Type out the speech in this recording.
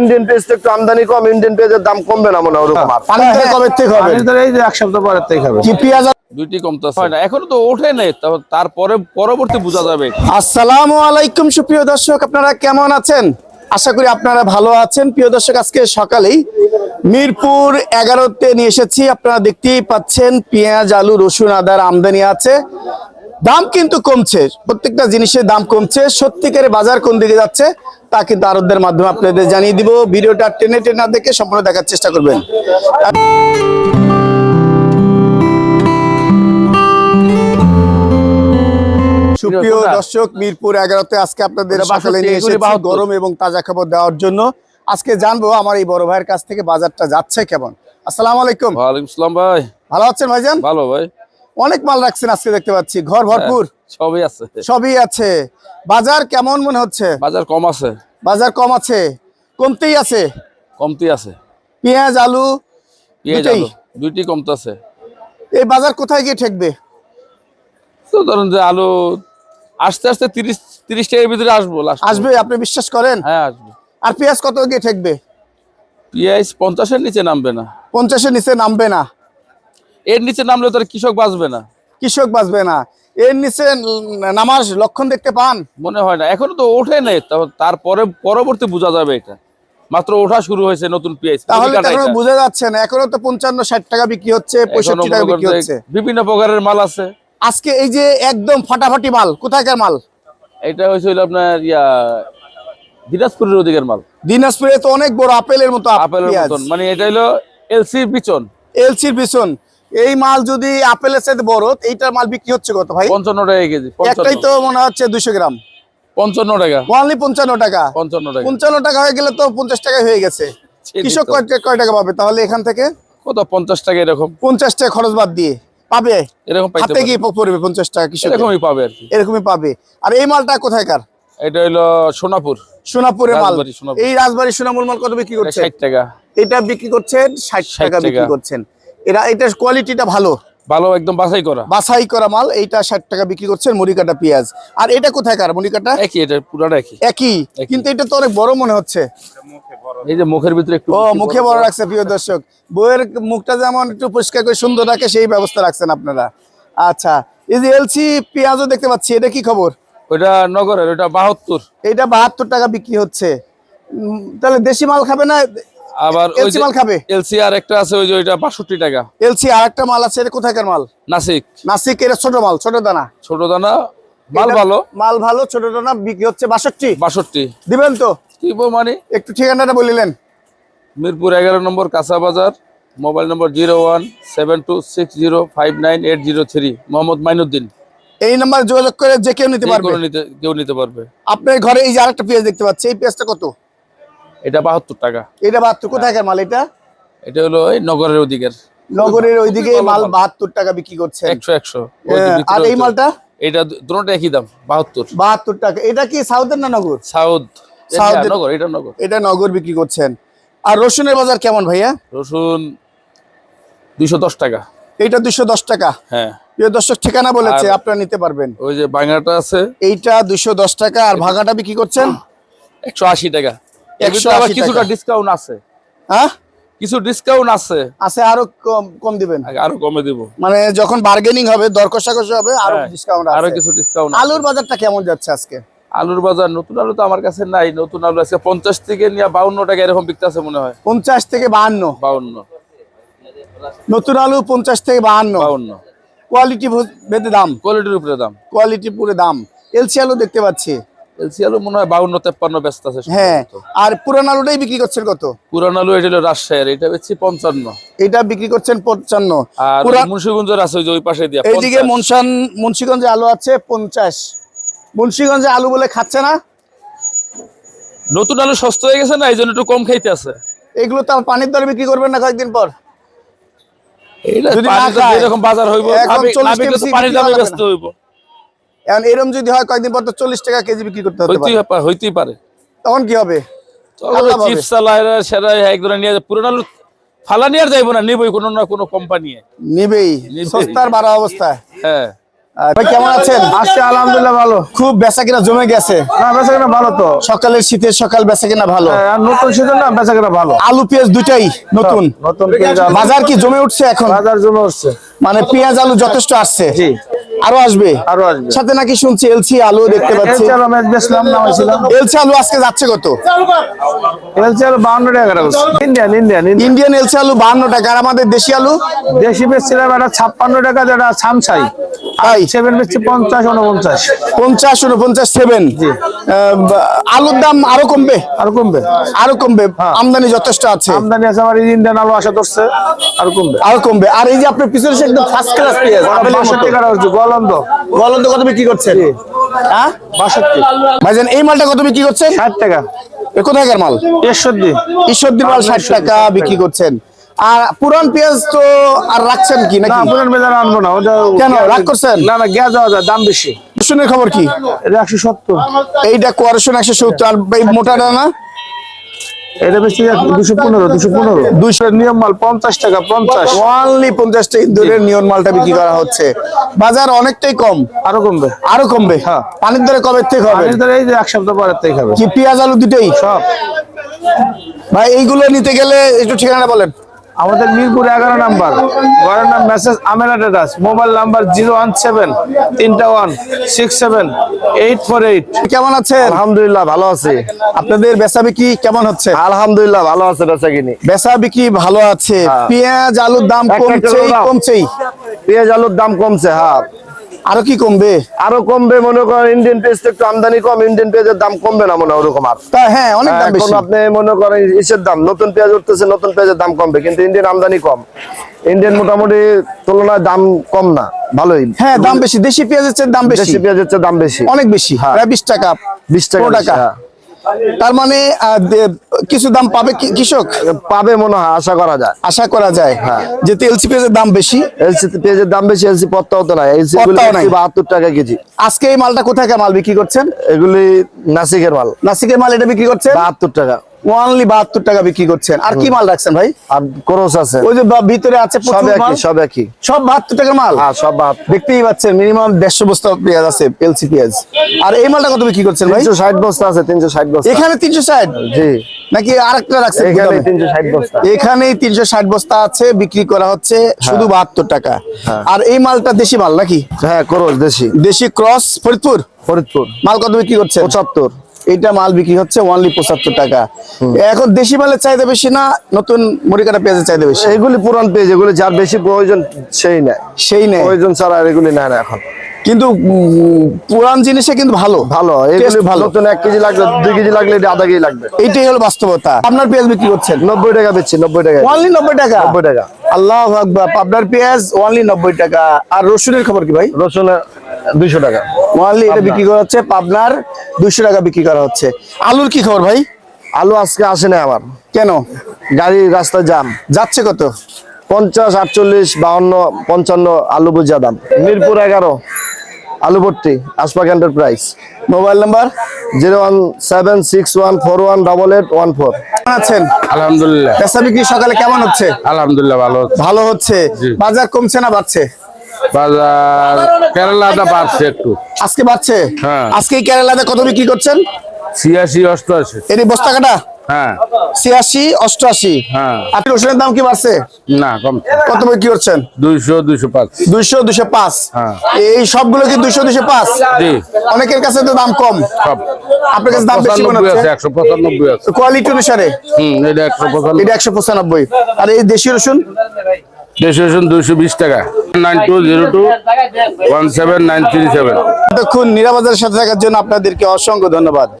Indian পেঁয়াজ একটু আমদানি কম ইন্ডিয়ান পেঁয়াজের দাম কমবে না মনে ওরকম পানি হ্যাঁ, কবে থেকে হবে? এই যে এক সপ্তাহ পরের থেকে হবে। কি পেঁয়াজ দুইটি কমতেছে। হয় না এখনও তো ওঠে নাই তারপরে পরবর্তী বোঝা যাবে। আসসালামু আলাইকুম সুপ্রিয় দর্শক আপনারা কেমন আছেন? আশা করি আপনারা ভালো আছেন। প্রিয় দর্শক আজকে সকালেই মিরপুর এগারোতে নিয়ে এসেছি। আপনারা দেখতেই পাচ্ছেন পেঁয়াজ আলু রসুন আদার আমদানি আছে। দাম কিন্তু কমছে। প্রত্যেকটা জিনিসের দাম কমছে। সত্যিকারে বাজার কোন দিকে যাচ্ছে তা কিন্তু আরবদের মাধ্যমে আপনাদের জানিয়ে দিব। ভিডিওটা টেনে টেনে দেখে সম্পূর্ণ দেখার চেষ্টা করবেন। সুপ্রিয় দর্শক মিরপুর এগারোতে আজকে আপনাদের সকালে নিয়ে এসেছি গরম এবং তাজা খবর দেওয়ার জন্য। আজকে জানব আমার এই বড় ভাইয়ের কাছ থেকে বাজারটা যাচ্ছে কেমন। আসসালামু আলাইকুম। ওয়ালাইকুম সালাম ভাই। ভালো আছেন ভাইজান? ভালো ভাই। অনেক মাল রাখছেন আজকে দেখতে পাচ্ছি। ঘর ভরপুর? সবই আছে। সবই আছে। বাজার কেমন মনে হচ্ছে? বাজার কম আছে। বাজার কম আছে। কমতেই আছে? কমতি আছে। পেঁয়াজ আলু পেঁয়াজ? আলু দুইটি কমতেছে। এই বাজার কোথায় গিয়ে ঠেকবে? তো ধরুন যে আলু আস্তে আস্তে তিরিশ তিরিশ টাকার ভিতরে আসব আসবে আপনি বিশ্বাস করেন? হ্যাঁ আসবে। আর পেঁয়াজ কত গিয়ে ঠেকবে? পেঁয়াজ পঞ্চাশের নিচে নামবে না। পঞ্চাশের নিচে নামবে না। এর নিচে নামলে তো কৃষক বাঁচবে না। কৃষক বাঁচবে না। এর নিচে নামার লক্ষণ দেখতে পান? মনে হয় না। এখনও তো ওঠে নাই তারপরে পরবর্তী বোঝা যাবে এটা। মাত্র ওঠা শুরু হয়েছে নতুন পেঁয়াজ তাহলে এখনও বোঝা যাচ্ছে না। এখনও তো পঞ্চান্ন ষাট টাকা বিক্রি হচ্ছে পঁয়ষট্টি টাকা বিক্রি হচ্ছে। বিভিন্ন প্রকারের মাল আছে। আজকে এই যে একদম ফাটাফাটি মাল কোথাকার মাল? এটা হয়েছিল আপনার ইয়া দিনাজপুরের ওদিকের মাল। দিনাজপুরে তো অনেক বড় আপেলের মতো আপেলের মতন মানে এটা হলো এলসির বিচন এলসির পিছন। এই মাল যদি আপেলের সাথে বড় এইটার মাল বিক্রি হচ্ছে কত ভাই? পঞ্চান্ন টাকা কেজি একটাই তো মনে হচ্ছে দুশো গ্রাম। পঞ্চান্ন টাকা। ওনলি পঞ্চান্ন টাকা। পঞ্চান্ন টাকা। পঞ্চান্ন টাকা হয়ে গেলে তো পঞ্চাশ টাকা হয়ে গেছে। কৃষক কয় টাকা পাবে তাহলে এখান থেকে? কত? পঞ্চাশ টাকা এরকম। পঞ্চাশ টাকা খরচ বাদ দিয়ে। পাবে? এরকম হাতে। গিয়ে পড়বে পঞ্চাশ টাকা কৃষক এরকমই পাবে আর কি। এরকমই পাবে। আর এই মালটা কোথায়কার এটা হলো সোনাপুর। সোনাপুরের মাল। এই রাজবাড়ি সোনামুল মাল কত বিক্রি করছে? ষাট টাকা। এটা বিক্রি করছেন ষাট টাকা বিক্রি করছেন। এরা এটার কোয়ালিটিটা ভালো। ভালো একদম বাছাই করা। বাছাই করা মাল এইটা ষাট টাকা বিক্রি করছেন মুড়িকাটা পেঁয়াজ। আর এটা কোথায়কার মুড়িকাটা একই এটা পুরাটা একই। একই। কিন্তু এটা তো অনেক বড় মনে হচ্ছে। এই যে মুখের ভিতরে একটু ও মুখে বড় রাখছে প্রিয় দর্শক। বইয়ের মুখটা যেমন একটু পরিষ্কার করে সুন্দর রাখে সেই ব্যবস্থা রাখছেন আপনারা। আচ্ছা এই যে এলসি পেঁয়াজও দেখতে পাচ্ছি এটা কি খবর? ওইটা নগরের ওইটা বাহাত্তর। এটা বাহাত্তর টাকা বিক্রি হচ্ছে। তাহলে দেশি মাল খাবে না আবার ওই এলসি মাল খাবে? এলসি আর একটা আছে ওই যে ওইটা বাষট্টি টাকা। এলসি আর একটা মাল আছে এটা কোথাকার মাল? নাসিক। নাসিক এটা ছোট মাল ছোট দানা। ছোট দানা মাল ভালো। মাল ভালো ছোট দানা বিক্রি হচ্ছে বাষট্টি। বাষট্টি। দিবেন তো? কি মানে? একটু ঠিকানাটা বলিলেন। মিরপুর এগারো নম্বর কাঁচা বাজার মোবাইল নম্বর zero one seven two six zero five nine eight zero three Mohammad Mainuddin. এই নাম্বার যোগাযোগ করে যে কেউ নিতে পারবে। কেউ নিতে পারবে। আপনার ঘরে এই যে আরেকটা পেঁয়াজ দেখতে পাচ্ছি এই পেঁয়াজটা কত? এটা বাহাত্তর টাকা। এটা বাহাত্তর কোথাকার মাল এটা? এটা হলো এই নগরের ওদিকের। নগরের ওইদিকে মাল। বাহাত্তর। টাকা বিক্রি করছে একশো একশো। ওই হ্যাঁ, আর এই মালটা? এটা দুটোটা একই দাম বাহাত্তর। বাহাত্তর টাকা। এটা কি সাউথের না নগর? সাউথ। সাউথের- নগর এটা নগর। এটা নগর বিক্রি করছেন। আর রসুনের বাজার কেমন ভাইয়া? রসুন দুইশো দশ টাকা। এইটা দুশো দশ টাকা। হ্যাঁ। প্রিয় দর্শক ঠিকানা বলেছে আপনারা নিতে পারবেন। ওই যে বাংলাটা আছে। এইটা দুশো দশ টাকা আর ভাগাটা বিক্রি করছেন? একশো আশি টাকা। এর 180 ভিতরে আবার কিছুটা ডিসকাউন্ট আছে। হ্যাঁ? কিছু ডিসকাউন্ট আছে। আছে আরও কম কম দিবেন। আরও কমে দিব। মানে যখন বার্গেনিং হবে দর হবে আরও হ্যাঁ, ডিসকাউন্ট আরও কিছু ডিসকাউন্ট আলুর বাজারটা কেমন যাচ্ছে আজকে? আলুর বাজার নতুন আলু তো আমার কাছে নাই। নতুন আলু আজকে পঞ্চাশ থেকে নিয়ে বাউন্ন টাকা এরকম বিকতে আছে মনে হয়। পঞ্চাশ থেকে বাহান্ন। বাউন্ন। নতুন আলু পঞ্চাশ থেকে বাহান্ন। বাউন্ন। কোয়ালিটি ভেদে দাম। কোয়ালিটির উপরে দাম। কোয়ালিটি পুরো দাম। এলসি আলু দেখতে পাচ্ছি। মনে হয় বাউন্ন তেপ্পান্ন ব্যস্ত আছে হ্যাঁ আর পুরান আলুটাই বিক্রি করছেন কত? পুরান আলু এটা হলো রাজশাহীর এটা বেশি পঞ্চান্ন। এটা বিক্রি করছেন পঞ্চান্ন। আর মুন্সিগঞ্জের আছে ওই পাশে দিয়া এইদিকে 50 মুন্সিগঞ্জে আলু আছে পঞ্চাশ। মুন্সিগঞ্জে আলু বলে খাচ্ছে না? নতুন আলু সস্তা হয়ে গেছে না এই জন্য একটু কম খাইতে আছে। এগুলো তো আর পানির দরে বিক্রি করবেন না কয়েকদিন পর। এইটা যদি না পানির দাম খায়, যেরকম বাজার হইব এখন নাবি- 40 নাবিকলে তো পানির দামে ব্যস্ত হইব। এখন এরম যদি হয় কয়েকদিন পর তো চল্লিশ টাকা কেজি বিক্রি করতে পারে। হইতেই পারে। তখন কি হবে? চিপস চালায় সেরা এক ধরে নিয়ে যায়। ফালা নিয়ে যাইবো না নিবই কোনো না কোনো কোম্পানি নিবেই নিবেই। সস্তার বাড়া অবস্থায়। হ্যাঁ। কেমন আছেন? আজকে আলহামদুলিল্লাহ ভালো। খুব বেচা কিনা জমে গেছে। না বেচা কেনা ভালো তো। সকালের শীতের সকাল বেচা কিনা ভালো। হ্যাঁ, আর নতুন শীতের না বেচা কিনা ভালো। আলু পেঁয়াজ দুটাই নতুন। বাজার কি জমে উঠছে এখন? বাজার জমে উঠছে। মানে পেঁয়াজ আলু যথেষ্ট আসছে। জি। আরও আসবে? আরও আসবে। সাথে নাকি শুনছি এলসি আলু দেখতে পাচ্ছি। আলু ম্যাচ বেচলাম নামাইছিলাম এলসি আলু আজকে যাচ্ছে কত? এলচি আলু বাউন্ন টাকা ইন্ডিয়ান ইন্ডিয়ান ইন্ডিয়ান। এলসি আলু বাহান্ন টাকা। আর আমাদের দেশি আলু? দেশি বেচছিলাম এটা টাকা যেটা তাই? বেচছি সেভেন আলুর দাম আরও কমবে? আর কমবে। আরও কমবে। আমদানি যথেষ্ট আছে। আমদানি আছে আমার ইন্ডিয়ান আলু আসা ধরছে আর কমবে। আরও কমবে। আর এই যে আপনার পিছনে একদম ফার্স্ট ক্লাস পেঁয়াজ আপেলের মতো। বাষট্টি টাকা হচ্ছে গলন্দ। গলন্দ কত বিক্রি করছেন? হ্যাঁ? বাষট্টি। ভাইজান এই মালটা কত বিক্রি করছেন? ষাট টাকা। কোথাকার মাল? ঈশ্বরদীর মাল ষাট টাকা বিক্রি করছেন। আর পুরান পেঁয়াজ তো আর রাখছেন কি না নাকি পুরান বেজার আনব না কেন? রাগ করছেন? না না গ্যাস দেওয়া যায় দাম বেশি। খবর কি? একশো সত্তর। এইটা কোয়ারশন একশো সত্তর আর মোটাটা না? এটা বেশি দুশো পনেরো দুশো পনেরো। দুশো নিয়ম মাল পঞ্চাশ টাকা পঞ্চাশ। ওয়ানলি পঞ্চাশ টাকা ইন্দুরের নিয়ন মালটা বিক্রি করা হচ্ছে। বাজার অনেকটাই কম। আরও কমবে। আরও কমবে। হ্যাঁ। পানির দরে কবে থেকে হবে? পানির দরে এই যে এক সপ্তাহ পরের থেকে হবে। কি পেঁয়াজ আলু দুটোই? সব। ভাই এইগুলো নিতে গেলে একটু ঠিকানা বলেন। আমাদের মিরপুর এগারো নাম্বার। ঘরের নাম মেসেজ আমেরা ডেটাস mobile number zero one seven তিনটা one six seven eight four eight. কেমন আছে আলহামদুলিল্লাহ ভালো আছে। আপনাদের বেচা বিক্রি কেমন হচ্ছে? আলহামদুলিল্লাহ ভালো আছে বেচা কিনি। বেচা বিক্রি ভালো আছে। পেঁয়াজ আলুর দাম কমছেই কমছেই। পেঁয়াজ আলুর দাম কমছে হ্যাঁ। আরও কি কমবে? আরও কমবে মনে করেন ইন্ডিয়ান পেজ তো একটু আমদানি কম ইন্ডিয়ান পেঁয়াজের দাম কমবে না মনে হয় ওরকম আর। তা হ্যাঁ অনেক দাম বেশি। আপনি মনে করেন ইসের দাম নতুন পেঁয়াজ উঠতেছে নতুন পেঁয়াজের দাম কমবে কিন্তু ইন্ডিয়ান আমদানি কম। ইন্ডিয়ান মোটামুটি তুলনায় দাম কম না ভালোই। হ্যাঁ দাম বেশি দেশি পেঁয়াজের চেয়ে দাম বেশি। দেশি পেঁয়াজের চেয়ে দাম বেশি। অনেক বেশি হ্যাঁ। বিশ টাকা বিশ টাকা টাকা। হ্যাঁ। তার মানে কিছু দাম পাবে কৃষক? পাবে মনে হয় আশা করা যায়। আশা করা যায়। হ্যাঁ। যে তেলসি পেঁয়াজের দাম বেশি? এলসি পেঁয়াজের দাম বেশি এলসি পত্তাও তো এলসি নাই। বাহাত্তর টাকা কেজি। আজকে এই মালটা কোথায় মাল বিক্রি করছেন? এগুলি নাসিকের মাল। নাসিকের মাল এটা বিক্রি করছে বাহাত্তর টাকা। ওয়ানলি 72 টাকা বিক্রি করছেন। আর কি মাল রাখছেন ভাই? আর আছে। ওই যে ভিতরে আছে সব একই সব একই। সব 72 টাকার মাল? হ্যাঁ সব 72 দেখতেই পাচ্ছেন মিনিমাম 150 বস্তা পেঁয়াজ আছে এলসি পেঁয়াজ। আর এই মালটা কত বিক্রি করছেন ভাই? 360 বস্তা আছে 360 বস্তা। এখানে 360 জি। নাকি এখানে বস্তা। এখানেই 360 বস্তা আছে বিক্রি করা হচ্ছে হ্যাঁ। শুধু 72 টাকা। হ্যাঁ। আর এই মালটা দেশি মাল নাকি? হ্যাঁ ক্রস দেশি। দেশি ক্রস ফরিদপুর? ফরিদপুর। মাল কত বিক্রি করছে পঁচাত্তর। এটা মাল বিক্রি হচ্ছে অনলি পঁচাত্তর টাকা। এখন দেশি মালের চাহিদা বেশি না নতুন মরিকাটা পেঁয়াজের চাহিদা বেশি? এগুলি পুরান পেঁয়াজ এগুলি যার বেশি প্রয়োজন সেই নেয়। সেই নেয়। প্রয়োজন ছাড়া এগুলি নেয় না এখন। কিন্তু পুরান জিনিসে কিন্তু ভালো। ভালো ভালো। এক কেজি দুই কেজি লাগলে এটা আধা কেজি লাগবে। এইটাই হলো বাস্তবতা। আপনার পেঁয়াজ বিক্রি করছেন? নব্বই টাকা বেচছি নব্বই টাকা অনলি নব্বই টাকা? নব্বই টাকা। আল্লাহ আপনার পেঁয়াজ অনলি নব্বই টাকা। আর রসুনের খবর কি ভাই? রসুনের দুইশো টাকা। এটা বিক্রি করা হচ্ছে পাবনার দুইশো টাকা বিক্রি করা হচ্ছে। আলুর কি খবর ভাই? আলু আজকে আসে না আমার। কেন? গাড়ি রাস্তায় জাম। যাচ্ছে কত? পঞ্চাশ আটচল্লিশ বাউন্ন পঞ্চান্ন আলু বুঝা দাম। মিরপুর এগারো আলু ভর্তি Ashfaq enterprise mobile number? Zero one seven six one four one double eight one four. কেমন আছেন? আলহামদুলিল্লাহ। পেশা বিক্রি সকালে কেমন হচ্ছে? আলহামদুলিল্লাহ ভালো হচ্ছে। ভালো হচ্ছে। বাজার কমছে না বাড়ছে? বাজার কেরালাটা বাড়ছে একটু। আজকে বাড়ছে? হ্যাঁ। আজকে কেরালাতে কত বিক্রি করছেন? ছিয়াশি অষ্টআশি। এর বস্তা কাটা? হ্যাঁ। ছিয়াশি অষ্টআশি। হ্যাঁ। আপনি রসুনের দাম কি বাড়ছে? না কম। কত বিক্রি করছেন? দুইশো দুইশো পাঁচ। দুইশো দুইশো পাঁচ। হ্যাঁ। এই সবগুলো কি দুইশো দুইশো পাঁচ? জি। অনেকের কাছে তো দাম কম। সব। আপনার কাছে দাম বেশি মনে হচ্ছে? একশো পঁচানব্বই আছে। কোয়ালিটি অনুসারে? হুম এটা একশো পঁচানব্বই। এটা একশো পঁচানব্বই। আর এই দেশি রসুন? রেজিস্ট্রেশন দুইশো বিশ টাকা। Nine two zero two one seven nine three seven. সাথে থাকার জন্য আপনাদেরকে অসংখ্য ধন্যবাদ।